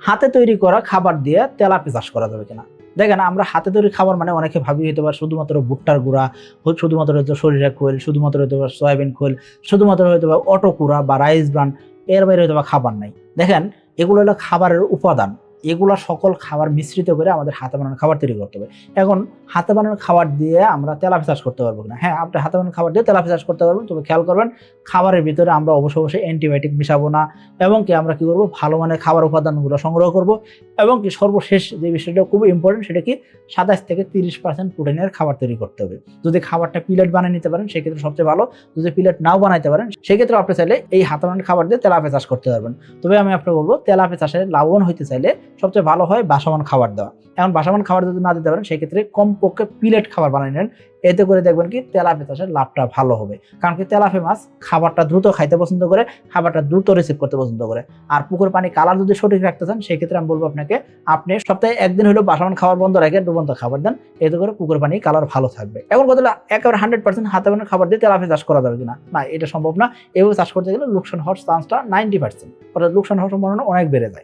হাতে তৈরি করা খাবার দিয়ে তেলাপি চাষ করা যাবে কিনা? দেখেন, আমরা হাতে তৈরি খাবার মানে অনেকে ভাবি হইতে পারে শুধুমাত্র ভুট্টার গুঁড়া শুধুমাত্র হয়তো সরিষা খোল, শুধুমাত্র হয়তো সয়াবিন খোল, শুধুমাত্র হয়তো বা অটো কুড়া বা রাইস ব্রান, এর বাইরে হয়তো বা খাবার নাই। দেখেন, এগুলো হলো খাবারের উপাদান। এগুলো সকল খাবার মিশ্রিত করে আমাদের হাতে বানানো খাবার তৈরি করতে হবে। এখন হাতে বানানো খাবার দিয়ে আমরা তেলাপি চাষ করতে পারব না হ্যাঁ আপনি হাতে বানানো খাবার দিয়ে তেলাপি চাষ করতে পারবেন। তবে খেয়াল করবেন, খাবারের ভিতরে আমরা অবশ্যই অবশ্যই অ্যান্টিবায়োটিক মিশাবো না এবং কি আমরা কি করব? ভালো মানের খাবার উপাদানগুলো সংগ্রহ করব এবং কি সর্বশেষ যে বিষয়টা খুবই ইম্পর্টেন্ট সেটা কি? সাতাশ থেকে তিরিশ পার্সেন্ট প্রোটিনের খাবার তৈরি করতে হবে। যদি খাবারটা প্লেট বানিয়ে নিতে পারেন, সেক্ষেত্রে সবচেয়ে ভালো। যদি প্লেট নাও বানাইতে পারেন, সেক্ষেত্রে আপনি চাইলে এই হাতে বানানো খাবার দিয়ে তেলাপি চাষ করতে পারবেন। তবে আমি আপনাকে বলব তেলাপি চাষে লাভবান হইতে চাইলে সবচেয়ে ভালো হয় বাসমান খাবার দেওয়া। এখন বাসমান খাবার যদি না দিতে পারেন, সেক্ষেত্রে কমপক্ষে পিলেট খাবার বানিয়ে নেন। এতে করে দেখবেন কি তেলাপি চাষের লাভটা ভালো হবে। কারণ কি তেলাপি মাছ খাবারটা দ্রুত খাইতে পছন্দ করে, খাবারটা দ্রুত রিসিভ করতে পছন্দ করে। আর পুকুর পানি কালার যদি সঠিক রাখতে চান, সেক্ষেত্রে আমি বলব আপনাকে, আপনি সপ্তাহে একদিন হলেও বাসমান খাবার বন্ধ রেখে ডুবন্ত খাবার দেন। এতে করে পুকুর পানি কালার ভালো থাকবে। এখন কথা একেবারে হান্ড্রেড পার্সেন্ট হাতে বানানো খাবার দিয়ে তেলাপি চাষ করা যাবে কিনা? না, এটা সম্ভব না। এভাবে চাষ করতে গেলে লোকসান হওয়ার চান্সটা নাইনটি পার্সেন্ট অর্থাৎ লোকসান হওয়ার সম্ভাবনা অনেক বেড়ে যায়।